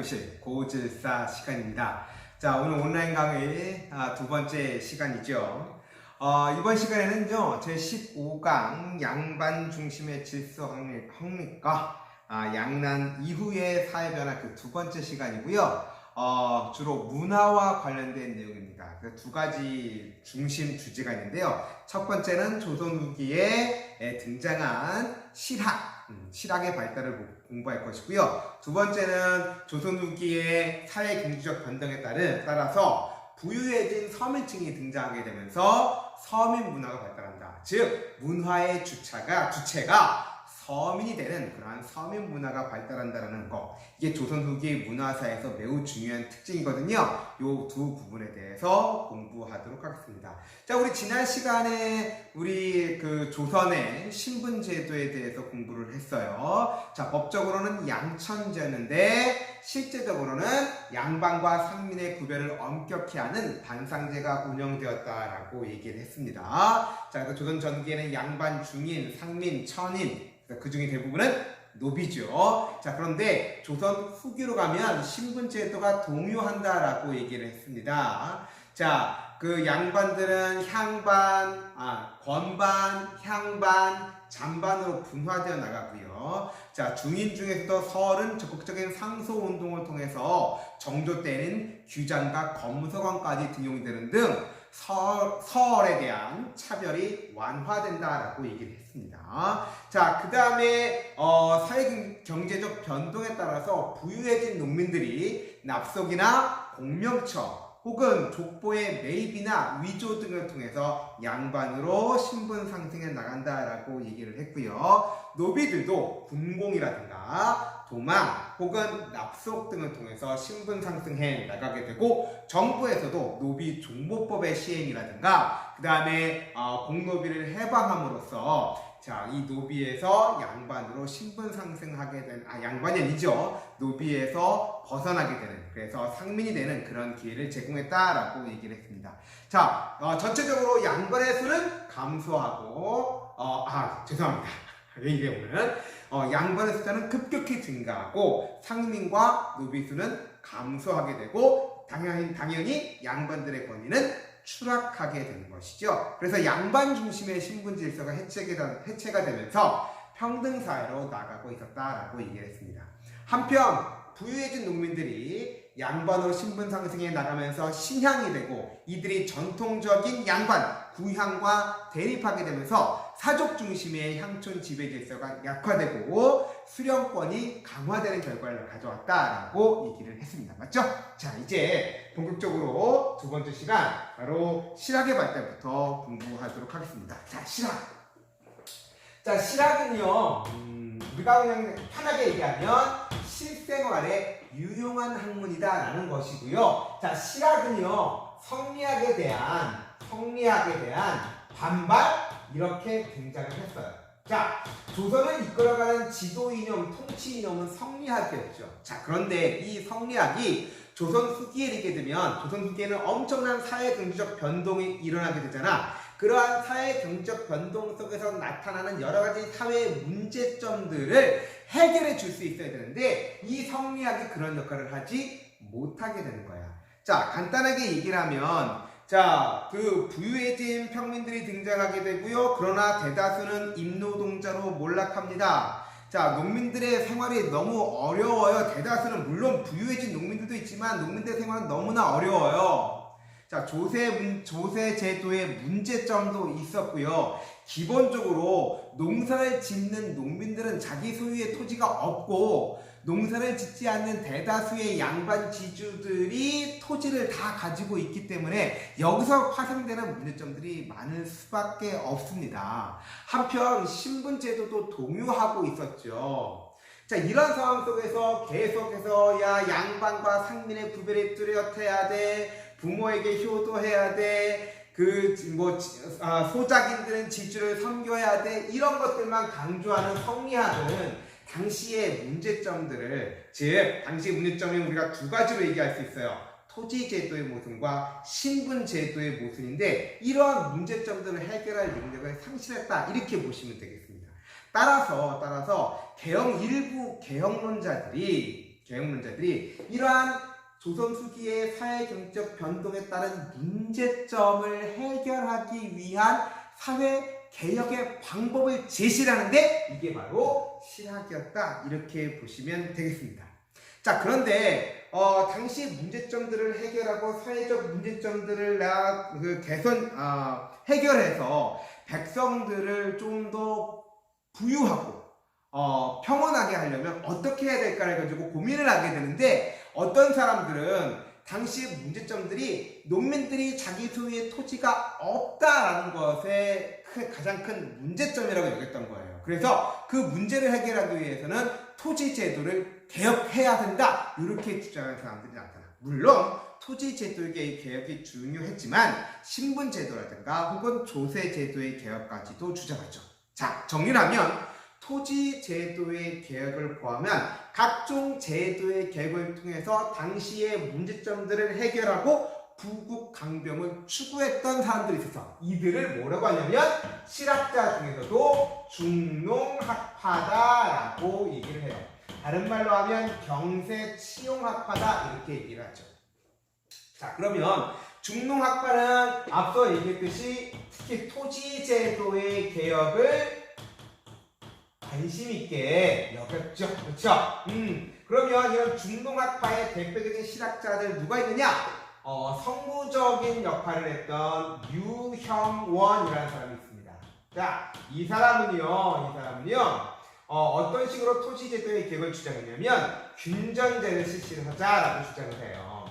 교실 고질사 시간입니다. 자, 오늘 온라인 강의 아, 두 번째 시간이죠. 어, 이번 시간에는요, 제 15강 양반 중심의 질서 확립, 확립과 아, 양난 이후의 사회 변화 그 두 번째 시간이고요. 어, 주로 문화와 관련된 내용입니다. 그두 가지 중심 주제가 있는데요. 첫 번째는 조선 후기에 에, 등장한 실학, 음, 실학의 발달을 보- 공부할 것이고요. 두 번째는 조선 후기의 사회 경제적 변동에 따른 따라서 부유해진 서민층이 등장하게 되면서 서민 문화가 발달한다. 즉 문화의 주체가 주체가 서민이 되는 그러한 서민 문화가 발달한다는 거 이게 조선 후기 문화사에서 매우 중요한 특징이거든요. 요 두 부분에 대해서 공부하도록 하겠습니다. 자, 우리 지난 시간에 우리 그 조선의 신분 제도에 대해서 공부를 했어요. 자, 법적으로는 양천제였는데 실제적으로는 양반과 상민의 구별을 엄격히 하는 반상제가 운영되었다라고 얘기를 했습니다. 자, 그래서 조선 전기에는 양반, 중인, 상민, 천인 그 중에 대부분은 노비죠. 자, 그런데 조선 후기로 가면 신분제도가 동요한다라고 얘기를 했습니다. 자, 그 양반들은 향반, 아, 권반, 향반, 잔반으로 분화되어 나가고요. 자, 중인 중에서도 서울은 적극적인 상소 운동을 통해서 정조 때는 규장과 검서관까지 등용이 되는 등 서, 서얼에 대한 차별이 완화된다라고 얘기를 했습니다. 자, 그 다음에 어, 사회 경제적 변동에 따라서 부유해진 농민들이 납속이나 공명처 혹은 족보의 매입이나 위조 등을 통해서 양반으로 신분 상승해 나간다라고 얘기를 했고요. 노비들도 군공이라든가 도망 혹은 납속 등을 통해서 신분 상승해 나가게 되고 정부에서도 노비 종보법의 시행이라든가 그 다음에 어, 공노비를 해방함으로써 자, 이 노비에서 양반으로 신분 상승하게 된, 아, 양반이 아니죠. 노비에서 벗어나게 되는, 그래서 상민이 되는 그런 기회를 제공했다라고 얘기를 했습니다. 자, 어, 전체적으로 양반의 수는 감소하고, 어, 아, 죄송합니다. 왜 이래, 오늘? 어, 양반의 숫자는 급격히 증가하고, 상민과 노비 수는 감소하게 되고, 당연히, 당연히 양반들의 권위는 추락하게 되는 것이죠. 그래서 양반 중심의 신분 질서가 해체가, 해체가 되면서 평등 사회로 나가고 있었다라고 얘기를 했습니다. 한편 부유해진 농민들이 양반으로 신분 상승해 나가면서 신향이 되고 이들이 전통적인 양반 구향과 대립하게 되면서 사족 중심의 향촌 지배 질서가 약화되고 수령권이 강화되는 결과를 가져왔다라고 얘기를 했습니다. 맞죠? 자, 이제 본격적으로 두 번째 시간 바로 실학의 발달부터 공부하도록 하겠습니다. 자, 실학. 자, 실학은요. 음, 우리가 그냥 편하게 얘기하면 실생활에 유용한 학문이다라는 것이고요. 자, 실학은요. 성리학에 대한 성리학에 대한 반발 이렇게 등장을 했어요. 자, 조선을 이끌어가는 지도 이념, 통치 이념은 성리학이었죠. 자, 그런데 이 성리학이 조선 후기에 이르게 되면 조선 후기에는 엄청난 사회 경제적 변동이 일어나게 되잖아. 그러한 사회 경제적 변동 속에서 나타나는 여러 가지 사회 문제점들을 해결해 줄 수 있어야 되는데 이 성리학이 그런 역할을 하지 못하게 되는 거야. 자, 간단하게 얘기를 하면 자, 그 부유해진 평민들이 등장하게 되고요. 그러나 대다수는 임노동자로 몰락합니다. 자, 농민들의 생활이 너무 어려워요. 대다수는 물론 부유해진 농민들도 있지만 농민들의 생활은 너무나 어려워요. 자, 조세 문, 조세 제도의 문제점도 있었고요. 기본적으로 농사를 짓는 농민들은 자기 소유의 토지가 없고 농사를 짓지 않는 대다수의 양반 지주들이 토지를 다 가지고 있기 때문에 여기서 파생되는 문제점들이 많을 수밖에 없습니다. 한편 신분제도도 동요하고 있었죠. 자, 이런 상황 속에서 계속해서 야, 양반과 상민의 구별이 뚜렷해야 돼. 부모에게 효도해야 돼. 그, 뭐, 아, 소작인들은 지주를 섬겨야 돼. 이런 것들만 강조하는 성리학은 당시의 문제점들을 즉 당시 문제점이 우리가 두 가지로 얘기할 수 있어요. 토지 제도의 모순과 신분 제도의 모순인데 이러한 문제점들을 해결할 능력을 상실했다 이렇게 보시면 되겠습니다. 따라서 따라서 개혁 일부 개혁론자들이 경영론자들이 이러한 조선 후기의 사회 경제적 변동에 따른 문제점을 해결하기 위한 사회 개혁의 방법을 제시하는데 이게 바로 실학이었다 이렇게 보시면 되겠습니다. 자 그런데 어, 당시 문제점들을 해결하고 사회적 문제점들을 나, 그 개선 아, 해결해서 백성들을 좀 더 부유하고 어, 평온하게 하려면 어떻게 해야 될까를 가지고 고민을 하게 되는데 어떤 사람들은 당시의 문제점들이 농민들이 자기 소유의 토지가 없다라는 것에 큰- 가장 큰 문제점이라고 여겼던 거예요. 그래서 그 문제를 해결하기 위해서는 토지 제도를 개혁해야 된다. 이렇게 주장하는 사람들이 나타나. 물론 토지 제도의 개혁이 중요했지만 신분 제도라든가 혹은 조세 제도의 개혁까지도 주장하죠. 자, 정리하면 토지 제도의 개혁을 포함한 각종 제도의 개혁을 통해서 당시의 문제점들을 해결하고 부국 강병을 추구했던 사람들이 있어서 이들을 뭐라고 하냐면 실학자 중에서도 중농학파다라고 얘기를 해요. 다른 말로 하면 경세 치용학파다 이렇게 얘기를 하죠. 자 그러면 중농학파는 앞서 얘기했듯이 특히 토지 제도의 개혁을 관심 있게 여겼죠. 그렇죠? 음, 그러면 이런 중동학파의 대표적인 실학자들 누가 있느냐? 어, 성무적인 역할을 했던 유형원이라는 사람이 있습니다. 자, 이 사람은요, 이 사람은요, 어, 떤 식으로 토지 제도의 개혁을 주장했냐면 균전제를 실시하자라고 주장을 해요.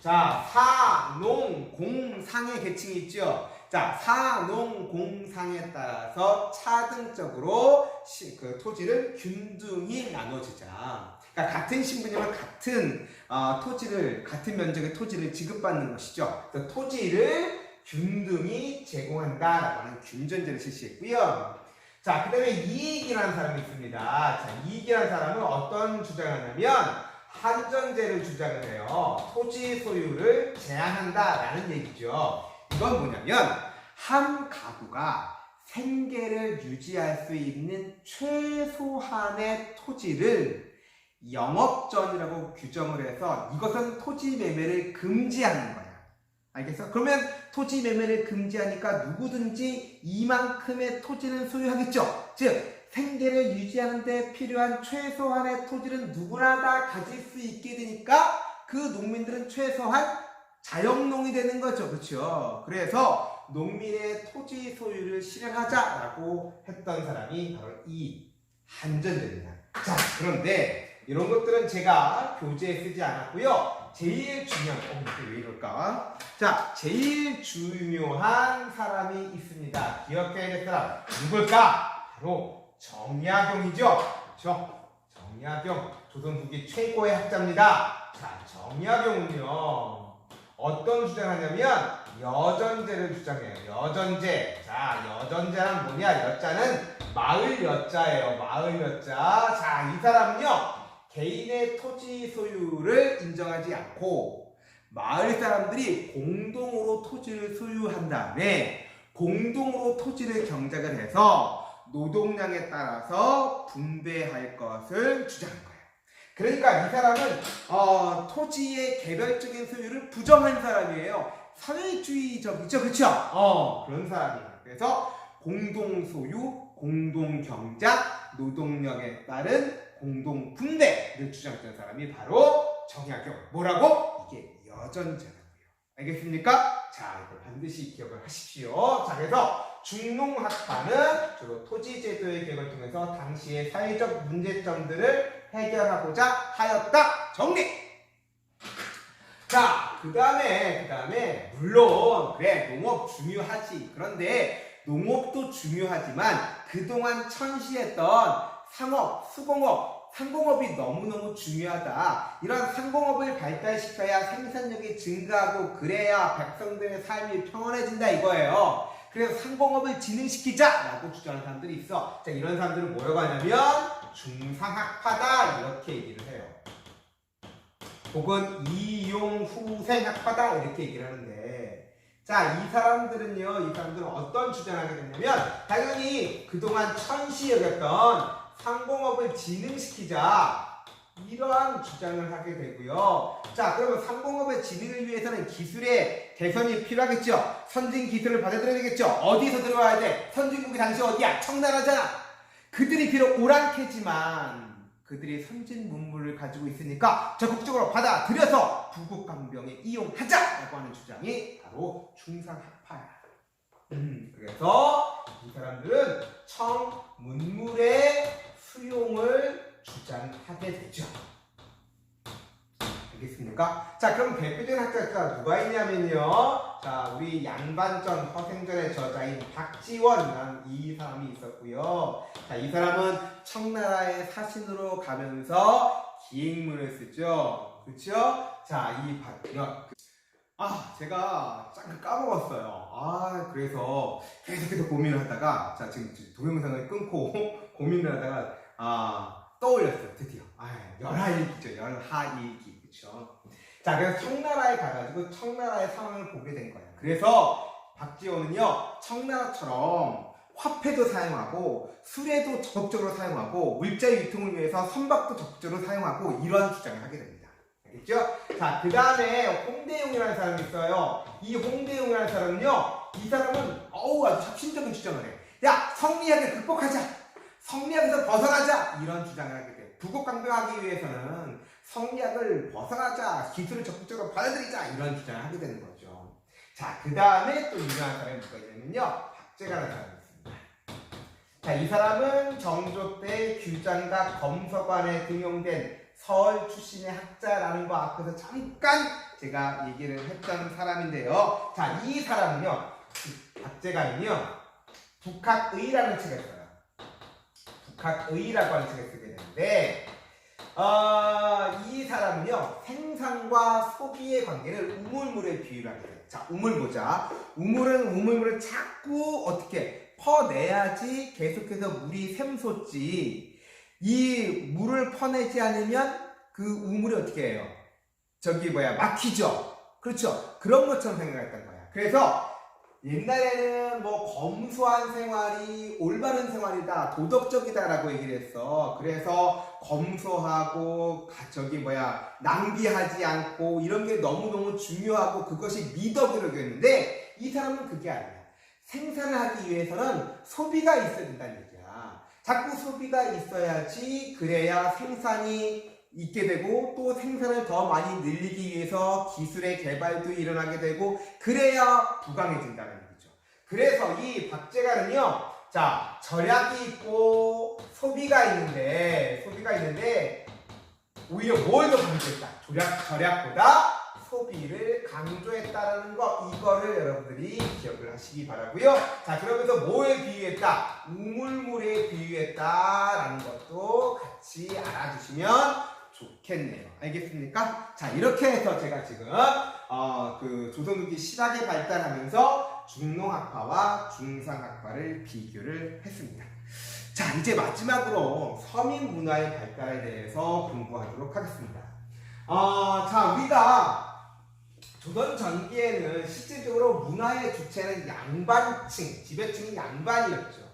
자, 사, 농, 공, 상의 계층이 있죠. 자, 사농공상에 따라서 차등적으로 시- 그 토지를 균등히 나눠주자. 그러니까 같은 신분이면 같은 어, 토지를 같은 면적의 토지를 지급받는 것이죠. 그래서 토지를 균등히 제공한다라고 하는 균전제를 실시했고요. 자, 그 다음에 이익이라는 사람이 있습니다. 자, 이익이라는 사람은 어떤 주장을 하냐면 한전제를 주장을 해요. 토지 소유를 제한한다라는 얘기죠. 이건 뭐냐면 한 가구가 생계를 유지할 수 있는 최소한의 토지를 영업전이라고 규정을 해서 이것은 토지 매매를 금지하는 거야. 알겠어? 그러면 토지 매매를 금지하니까 누구든지 이만큼의 토지는 소유하겠죠. 즉 생계를 유지하는 데 필요한 최소한의 토지는 누구나 다 가질 수 있게 되니까 그 농민들은 최소한 자영농이 되는 거죠. 그렇죠? 그래서 농민의 토지 소유를 실현하자라고 했던 사람이 바로 이 한전제입니다. 자, 그런데 이런 것들은 제가 교재에 쓰지 않았고요. 제일 중요한, 어, 이게 왜 이럴까? 자, 제일 중요한 사람이 있습니다. 기억해야 될 사람. 누굴까? 바로 정약용이죠. 그렇죠? 정약용. 조선 후기 최고의 학자입니다. 자, 정약용은요. 어떤 주장을 하냐면 여전제를 주장해요. 여전제. 자, 여전제란 뭐냐? 여자는 마을 여자예요. 마을 여자. 자, 이 사람은요. 개인의 토지 소유를 인정하지 않고 마을 사람들이 공동으로 토지를 소유한 다음에 공동으로 토지를 경작을 해서 노동량에 따라서 분배할 것을 주장한 거예요. 그러니까 이 사람은 어, 토지의 개별적인 소유를 부정한 사람이에요. 사회주의적이죠, 그렇죠? 어, 그런 사람이에요. 그래서 공동 소유, 공동 경작, 노동력에 따른 공동 분배를 주장했던 사람이 바로 정약용. 뭐라고? 이게 여전제라고요. 알겠습니까? 자, 이걸 반드시 기억을 하십시오. 자, 그래서 중농학파는 주로 토지 제도의 개혁을 통해서 당시의 사회적 문제점들을 해결하고자 하였다. 정리. 자, 그 다음에, 그 다음에, 물론, 그래, 농업 중요하지. 그런데, 농업도 중요하지만, 그동안 천시했던 상업, 수공업, 상공업이 너무너무 중요하다. 이런 상공업을 발달시켜야 생산력이 증가하고, 그래야 백성들의 삶이 평온해진다 이거예요. 그래서 상공업을 진흥시키자라고 주장하는 사람들이 있어. 자, 이런 사람들은 뭐라고 하냐면, 중상학파다. 이렇게 얘기를 해요. 혹은 이용후생학파다 이렇게 얘기를 하는데 자 이 사람들은요 이 사람들은 어떤 주장을 하게 됐냐면 당연히 그동안 천시 여겼던 상공업을 진흥시키자 이러한 주장을 하게 되고요. 자, 그러면 상공업의 진입을 위해서는 기술의 개선이 필요하겠죠. 선진 기술을 받아들여야 되겠죠. 어디서 들어와야 돼? 선진국이 당시 어디야? 청나라잖아. 그들이 비록 오랑캐지만 그들이 선진 문물을 가지고 있으니까 적극적으로 받아들여서 부국 강병에 이용하자라고 하는 주장이 바로 충상학파야. 음, 그래서 이 사람들은 청문물의 수용을 주장하게 되죠. 알겠습니까? 자, 그럼 대표적인 학자가 누가 있냐면요. 자, 우리 양반전 허생전의 저자인 박지원이라는 이 사람이 있었고요. 자, 이 사람은 청나라의 사신으로 가면서 기행문을 쓰죠. 그렇죠? 자, 이 박, 아, 제가 잠깐 까먹었어요. 아, 그래서 계속해서 고민을 하다가, 자, 지금 동영상을 끊고 고민을 하다가, 아, 떠올렸어요, 드디어. 아, 열하일기죠, 열하일기. 그쵸. 자, 그래서 청나라에 가가지고 청나라의 상황을 보게 된 거예요. 그래서 박지원은요, 청나라처럼 화폐도 사용하고, 수레도 적극적으로 사용하고, 물자 유통을 위해서 선박도 적극적으로 사용하고, 이러한 주장을 하게 됩니다. 알겠죠? 자, 그 다음에 홍대용이라는 사람이 있어요. 이 홍대용이라는 사람은요, 이 사람은 어우 아주 혁신적인 주장을 해. 야, 성리학을 극복하자. 성리학에서 벗어나자. 이런 주장을 하게 돼. 부국강병하기 위해서는 성리학을 벗어나자. 기술을 적극적으로 받아들이자. 이런 주장을 하게 되는 거죠. 자, 그 다음에 또 유명한 사람이 누가 있냐면요, 박제가라는 사람이 있습니다. 자, 이 사람은 정조 때 규장과 검서관에 등용된 서울 출신의 학자라는 거 앞에서 잠깐 제가 얘기를 했던 사람인데요. 자, 이 사람은요, 이 박재관은요, 북학의라는 책을 써요. 북학의라고 하는 책을 쓰게 되는데, 어, 이 사람은요, 생산과 소비의 관계를 우물물에 비유를 하게 돼요. 자, 우물 보자. 우물은 우물물을 자꾸 어떻게 퍼내야지 계속해서 물이 샘솟지. 이 물을 퍼내지 않으면 그 우물이 어떻게 해요? 저기 뭐야 막히죠. 그렇죠. 그런 것처럼 생각했던 거야. 그래서 옛날에는 뭐 검소한 생활이 올바른 생활이다, 도덕적이다라고 얘기를 했어. 그래서 검소하고 가- 저기 뭐야 낭비하지 않고 이런 게 너무 너무 중요하고 그것이 미덕이라고 했는데 이 사람은 그게 아니야. 생산을 하기 위해서는 소비가 있어야 된다는 얘기야. 자꾸 소비가 있어야지 그래야 생산이 있게 되고 또 생산을 더 많이 늘리기 위해서 기술의 개발도 일어나게 되고 그래야 부강해진다는 얘기죠. 그래서 이 박제가는요. 자, 절약이 있고 소비가 있는데 소비가 있는데 오히려 뭘 더 강조했다. 절약 절약보다 소비를 강조했다라는 거 이거를 여러분들이 기억을 하시기 바라고요. 자 그러면서 뭐에 비유했다? 우물물에 비유했다라는 것도 같이 알아주시면 좋겠네요. 알겠습니까? 자 이렇게 해서 제가 지금 어, 그 조선후기 실학이 발달하면서 중농학파와 중상학파를 비교를 했습니다. 자 이제 마지막으로 서민 문화의 발달에 대해서 공부하도록 하겠습니다. 어, 자 우리가 조선 전기에는 실질적으로 문화의 주체는 양반층, 지배층이 양반이었죠.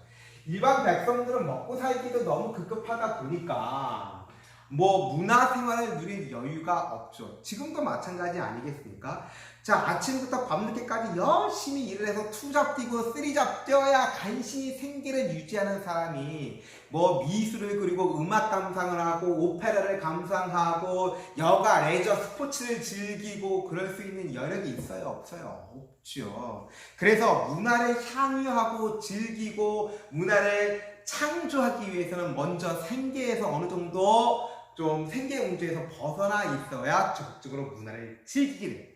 일반 백성들은 먹고 살기도 너무 급급하다 보니까 뭐 문화 생활을 누릴 여유가 없죠. 지금도 마찬가지 아니겠습니까? 자, 아침부터 밤늦게까지 열심히 일을 해서 투잡 뛰고 쓰리잡 뛰어야 간신히 생계를 유지하는 사람이 뭐 미술을 그리고 음악 감상을 하고 오페라를 감상하고 여가 레저 스포츠를 즐기고 그럴 수 있는 여력이 있어요 없어요 없죠 그래서 문화를 향유하고 즐기고 문화를 창조하기 위해서는 먼저 생계에서 어느 정도 좀 생계 문제에서 벗어나 있어야 적극적으로 문화를 즐기게 돼요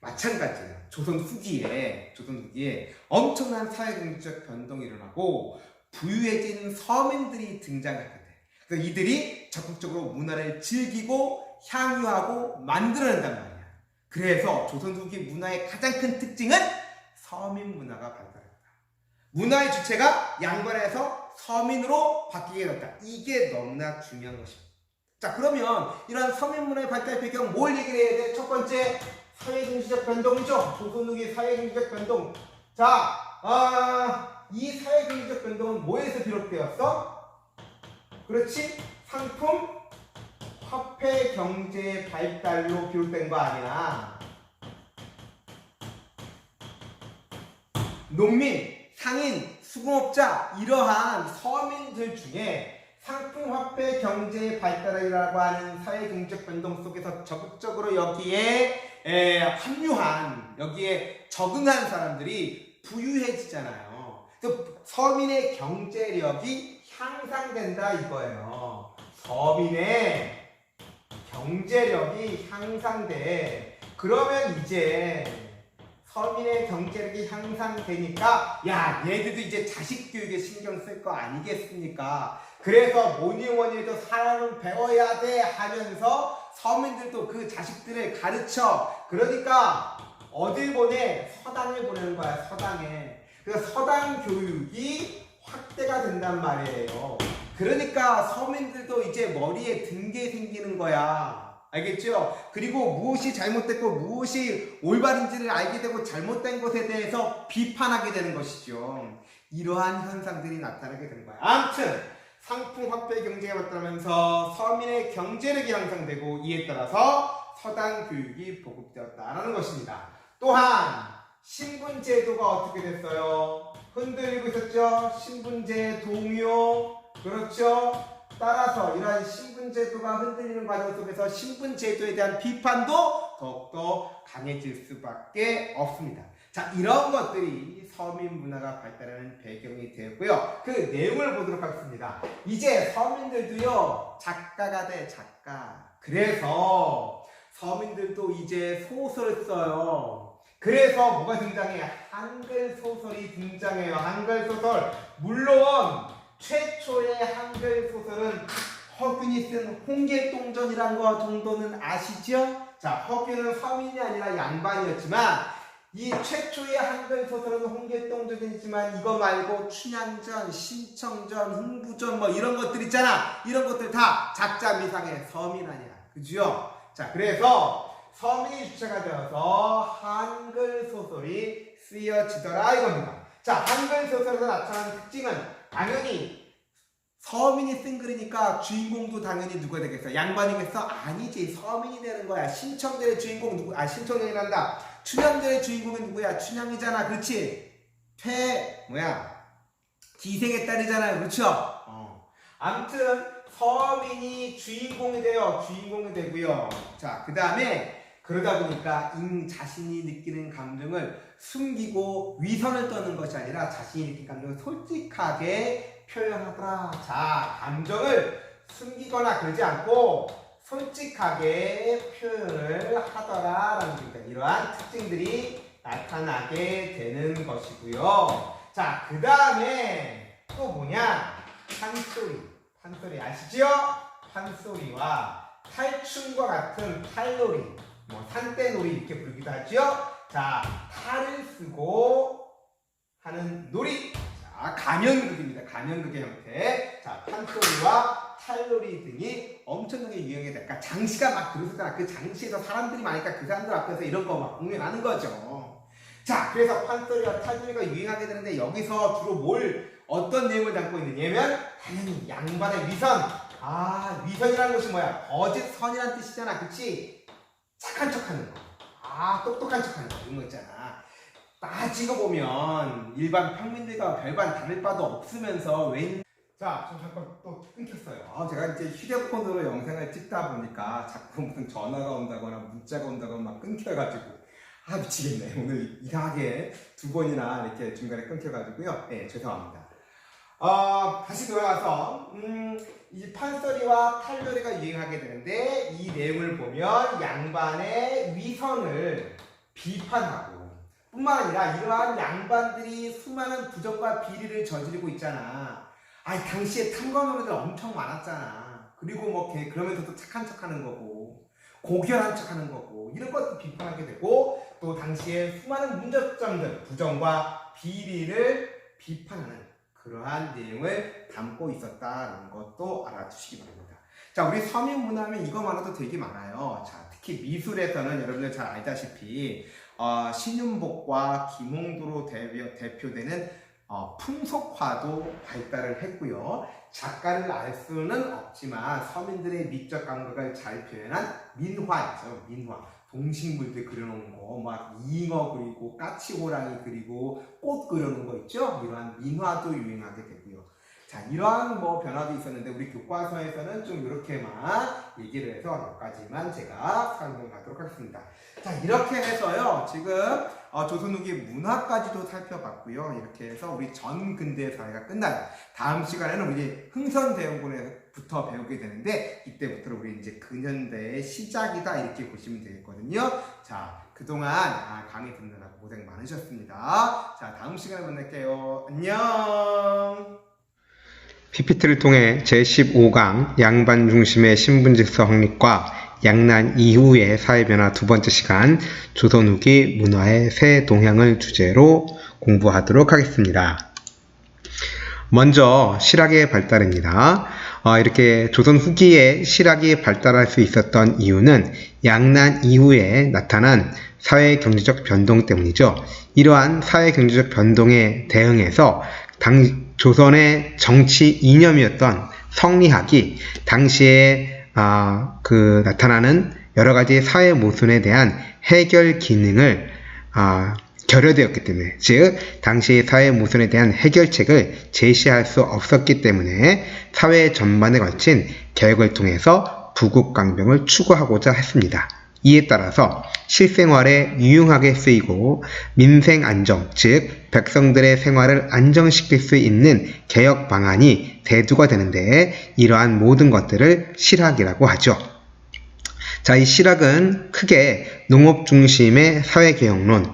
마찬가지예요 조선 후기에 조선 후기에 엄청난 사회경제적 변동이 일어나고 부유해진 서민들이 돼. 그래서 이들이 적극적으로 문화를 즐기고 향유하고 만들어낸단 말이야. 그래서 조선 후기 문화의 가장 큰 특징은 서민 문화가 발달했다. 문화의 주체가 양반에서 서민으로 바뀌게 됐다. 이게 너무나 중요한 것입니다. 자, 그러면 이러한 서민 문화의 발달 배경 뭘 얘기를 해야 돼? 첫 번째, 사회경제적 변동이죠. 조선 후기 사회경제적 변동. 자, 아, 이 사회경제적 변동은 뭐에서 비롯되었어? 그렇지? 상품 화폐 경제 발달로 비롯된 거 아니야. 농민, 상인, 수공업자 이러한 서민들 중에 상품 화폐 경제 발달이라고 하는 사회 경제적 변동 속에서 적극적으로 여기에 에, 합류한 여기에 적응한 사람들이 부유해지잖아요. 서민의 경제력이 향상된다 이거예요. 서민의 경제력이 향상돼. 그러면 이제 서민의 경제력이 향상되니까 야 얘들도 이제 자식 교육에 신경 쓸 거 아니겠습니까? 그래서 뭐니 뭐니 해도 사람은 배워야 돼 하면서 서민들도 그 자식들을 가르쳐 그러니까 어딜 보내 서당을 보내는 거야 서당에 그래서 서당 교육이 확대가 된단 말이에요 그러니까 서민들도 이제 머리에 든 게 생기는 거야 알겠죠? 그리고 무엇이 잘못됐고 무엇이 올바른지를 알게 되고 잘못된 것에 대해서 비판하게 되는 것이죠. 이러한 현상들이 나타나게 되는 거야. 아무튼 상품 화폐 경제가 발달하면서 서민의 경제력이 향상되고 이에 따라서 서당 교육이 보급되었다라는 것입니다. 또한 신분 제도가 어떻게 됐어요? 흔들리고 있었죠. 신분제 동요 그렇죠. 따라서 이러한 신분 제도가 흔들리는 과정 속에서 신분 제도에 대한 비판도 더욱더 강해질 수밖에 없습니다. 자, 이런 것들이 서민 문화가 발달하는 배경이 되었고요. 그 내용을 보도록 하겠습니다. 이제 서민들도요, 작가가 돼, 작가. 그래서 서민들도 이제 소설을 써요. 그래서 뭐가 등장해요? 한글 소설이 등장해요. 한글 소설. 물론 최초의 한글 소설은 허균이 쓴 홍계동전이란 거 정도는 아시죠? 자, 허균은 서민이 아니라 양반이었지만 이 최초의 한글 소설은 홍계동전이지만 이거 말고 춘향전, 신청전, 흥부전 뭐 이런 것들 있잖아. 이런 것들 다 작자 미상의 서민 아니야. 그죠? 자, 그래서 서민이 주체가 되어서 한글 소설이 쓰여지더라 이겁니다. 자, 한글 소설에서 나타나는 특징은 당연히 서민이 쓴 글이니까 주인공도 당연히 누가 되겠어? 양반이겠어? 아니지. 서민이 되는 거야. 신청들의 주인공 누구? 아 신청들이란다. 춘향들의 주인공은 누구야? 춘향이잖아. 그렇지? 퇴 뭐야? 기생의 딸이잖아요. 그렇죠? 어. 아무튼 서민이 주인공이 돼요. 주인공이 되고요. 자, 그 다음에 그러다 보니까 인 자신이 느끼는 감정을 숨기고 위선을 떠는 것이 아니라 자신이 느낀 감정을 솔직하게 표현하더라. 자, 감정을 숨기거나 그러지 않고 솔직하게 표현을 하더라라는 거니까 이러한 특징들이 나타나게 되는 것이고요. 자, 그 다음에 또 뭐냐? 판소리. 판소리 아시죠? 판소리와 탈춤과 같은 탈놀이, 뭐 산떼놀이 이렇게 부르기도 하죠. 자, 탈을 쓰고 하는 놀이. 자, 가면극입니다. 가면극의 형태. 자, 판소리와 탈놀이 등이 엄청나게 유행이 되니까 장시가 막 그러잖아. 그 장시에서 사람들이 많으니까 그 사람들 앞에서 이런 거 막 공연하는 거죠. 자, 그래서 판소리와 탈놀이가 유행하게 되는데 여기서 주로 뭘 어떤 내용을 담고 있느냐면 당연히 양반의 위선. 아, 위선이라는 것이 뭐야? 거짓 선이란 뜻이잖아. 그치? 착한 척 하는 거. 아, 똑똑한 척 하는 거. 이런 거 있잖아. 따지고 보면 일반 평민들과 별반 다를 바도 없으면서 웬 자, 저 잠깐 또 끊겼어요. 아, 제가 이제 휴대폰으로 영상을 찍다 보니까 자꾸 무슨 전화가 온다거나 문자가 온다거나 막 끊겨가지고 아 미치겠네. 오늘 이상하게 두 번이나 이렇게 중간에 끊겨가지고요. 네, 죄송합니다. 어, 다시 돌아와서 음, 이 판소리와 탈놀이가 유행하게 되는데 이 내용을 보면 양반의 위선을 비판하고 뿐만 아니라 이러한 양반들이 수많은 부정과 비리를 저지르고 있잖아. 아, 당시에 탐관오리들 엄청 많았잖아. 그리고 뭐 걔 그러면서도 착한 척하는 거고 고결한 척하는 거고 이런 것도 비판하게 되고 또 당시에 수많은 문제점들 부정과 비리를 비판하는 그러한 내용을 담고 있었다는 것도 알아두시기 바랍니다. 자, 우리 서민 문화면 이거만으로도 되게 많아요. 자, 특히 미술에서는 여러분들 잘 알다시피 어, 신윤복과 김홍도로 대표, 대표되는 어, 풍속화도 발달을 했고요. 작가를 알 수는 없지만 서민들의 미적 감각을 잘 표현한 민화죠. 민화. 동식물들 그려놓은 거, 막 잉어 그리고 까치호랑이 그리고 꽃 그려놓은 거 있죠? 이러한 민화도 유행하게 되고요. 자, 이러한 뭐 변화도 있었는데 우리 교과서에서는 좀 이렇게만 얘기를 해서 몇 가지만 제가 설명하도록 하겠습니다. 자, 이렇게 해서요. 지금 어, 조선 후기 문화까지도 살펴봤고요. 이렇게 해서 우리 전 근대 사회가 끝나요. 다음 시간에는 우리 흥선대원군에부터 배우게 되는데 이때부터 우리 이제 근현대의 시작이다 이렇게 보시면 되겠거든요. 자, 그동안 아, 강의 듣느라고 고생 많으셨습니다. 자, 다음 시간에 만날게요. 안녕. PPT를 통해 제15강 양반 중심의 신분질서 확립과 양난 이후의 사회변화 두 번째 시간 조선 후기 문화의 새 동향을 주제로 공부하도록 하겠습니다. 먼저 실학의 발달입니다. 어, 이렇게 조선 후기에 실학이 발달할 수 있었던 이유는 양난 이후에 나타난 사회 경제적 변동 때문이죠. 이러한 사회 경제적 변동에 대응해서 당, 조선의 정치 이념이었던 성리학이 당시에 아, 그 나타나는 여러 가지 사회 모순에 대한 해결 기능을 아, 결여되었기 때문에 즉 당시 사회 모순에 대한 해결책을 제시할 수 없었기 때문에 사회 전반에 걸친 개혁을 통해서 부국강병을 추구하고자 했습니다. 이에 따라서 실생활에 유용하게 쓰이고 민생 안정, 즉 백성들의 생활을 안정시킬 수 있는 개혁 방안이 대두가 되는데 이러한 모든 것들을 실학이라고 하죠. 자, 이 실학은 크게 농업 중심의 사회개혁론,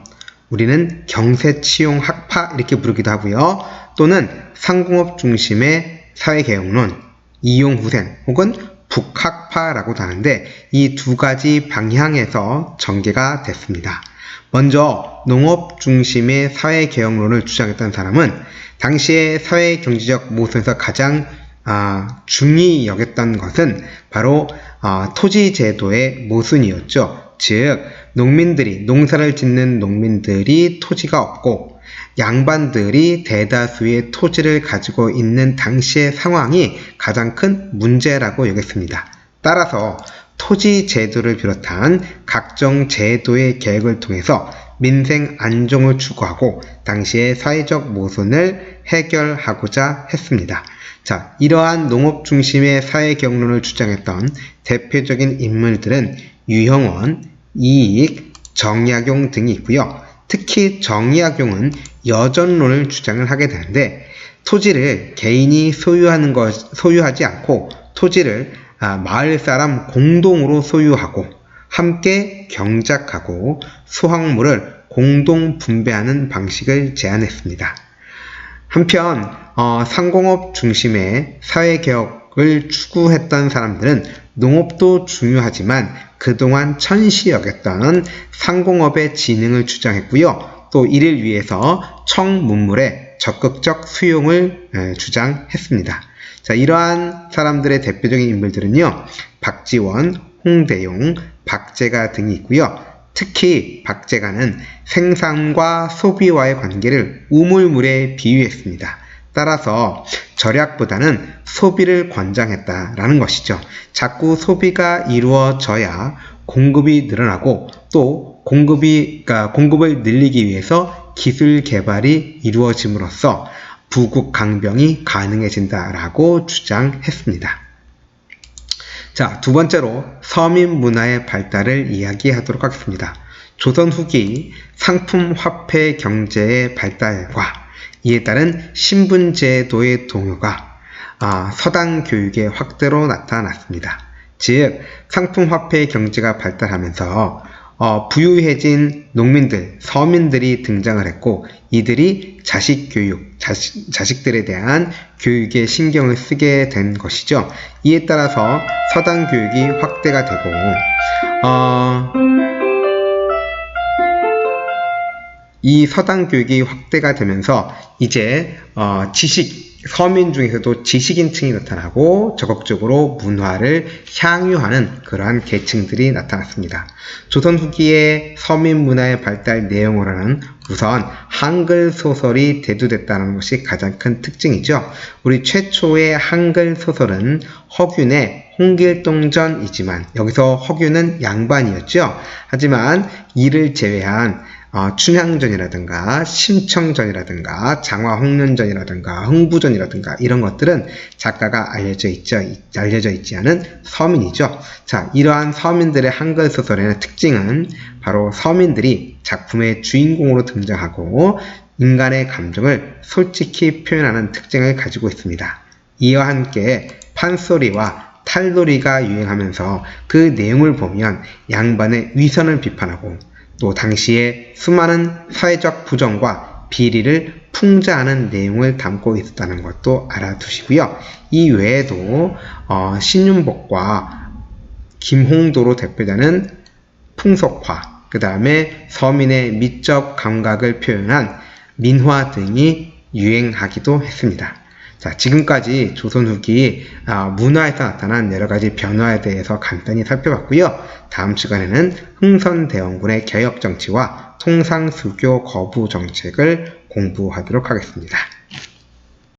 우리는 경세치용 학파 이렇게 부르기도 하고요. 또는 상공업 중심의 사회개혁론, 이용후생 혹은 북학파라고도 하는데 이 두 가지 방향에서 전개가 됐습니다. 먼저 농업 중심의 사회개혁론을 주장했던 사람은 당시의 사회 경제적 모습에서 가장 아, 중히 여겼던 것은 바로 아, 토지 제도의 모순이었죠. 즉 농민들이 농사를 짓는 농민들이 토지가 없고 양반들이 대다수의 토지를 가지고 있는 당시의 상황이 가장 큰 문제라고 여겼습니다. 따라서 토지 제도를 비롯한 각종 제도의 계획을 통해서 민생 안정을 추구하고 당시의 사회적 모순을 해결하고자 했습니다. 자, 이러한 농업 중심의 사회 경론을 주장했던 대표적인 인물들은 유형원, 이익, 정약용 등이 있고요. 특히 정약용은 여전론을 주장을 하게 되는데 토지를 개인이 소유하는 것 소유하지 않고 토지를 아, 마을 사람 공동으로 소유하고 함께 경작하고 수확물을 공동 분배하는 방식을 제안했습니다. 한편 어, 상공업 중심의 사회개혁을 추구했던 사람들은 농업도 중요하지만 그동안 천시 여겼던 상공업의 진흥을 주장했고요. 또 이를 위해서 청문물의 적극적 수용을 주장했습니다. 자, 이러한 사람들의 대표적인 인물들은요, 박지원, 홍대용, 박재가 등이 있고요. 특히 박재가는 생산과 소비와의 관계를 우물물에 비유했습니다. 따라서 절약보다는 소비를 권장했다라는 것이죠. 자꾸 소비가 이루어져야 공급이 늘어나고 또 공급이 그러니까 공급을 늘리기 위해서 기술 개발이 이루어짐으로써 부국 강병이 가능해진다라고 주장했습니다. 자, 두 번째로 서민 문화의 발달을 이야기하도록 하겠습니다. 조선 후기 상품 화폐 경제의 발달과 이에 따른 신분제도의 동요가 아, 서당 교육의 확대로 나타났습니다. 즉, 상품화폐 경제가 발달하면서 어, 부유해진 농민들, 서민들이 등장을 했고 이들이 자식 교육, 자식, 자식들에 대한 교육에 신경을 쓰게 된 것이죠. 이에 따라서 서당 교육이 확대가 되고 어, 이 서당 교육이 확대가 되면서 이제 어, 지식 서민 중에서도 지식인층이 나타나고 적극적으로 문화를 향유하는 그러한 계층들이 나타났습니다. 조선 후기의 서민 문화의 발달 내용으로는 우선 한글 소설이 대두됐다는 것이 가장 큰 특징이죠. 우리 최초의 한글 소설은 허균의 홍길동전이지만 여기서 허균은 양반이었죠. 하지만 이를 제외한 어, 춘향전이라든가 심청전이라든가 장화홍련전이라든가 흥부전이라든가 이런 것들은 작가가 알려져 있죠 알려져 있지 않은 서민이죠. 자 이러한 서민들의 한글 소설의 특징은 바로 서민들이 작품의 주인공으로 등장하고 인간의 감정을 솔직히 표현하는 특징을 가지고 있습니다. 이와 함께 판소리와 탈놀이가 유행하면서 그 내용을 보면 양반의 위선을 비판하고 또 당시에 수많은 사회적 부정과 비리를 풍자하는 내용을 담고 있었다는 것도 알아두시고요. 이 외에도 어, 신윤복과 김홍도로 대표되는 풍속화, 그 다음에 서민의 미적 감각을 표현한 민화 등이 유행하기도 했습니다. 자, 지금까지 조선 후기 아, 문화에서 나타난 여러 가지 변화에 대해서 간단히 살펴봤고요. 다음 시간에는 흥선대원군의 개혁 정치와 통상수교 거부 정책을 공부하도록 하겠습니다.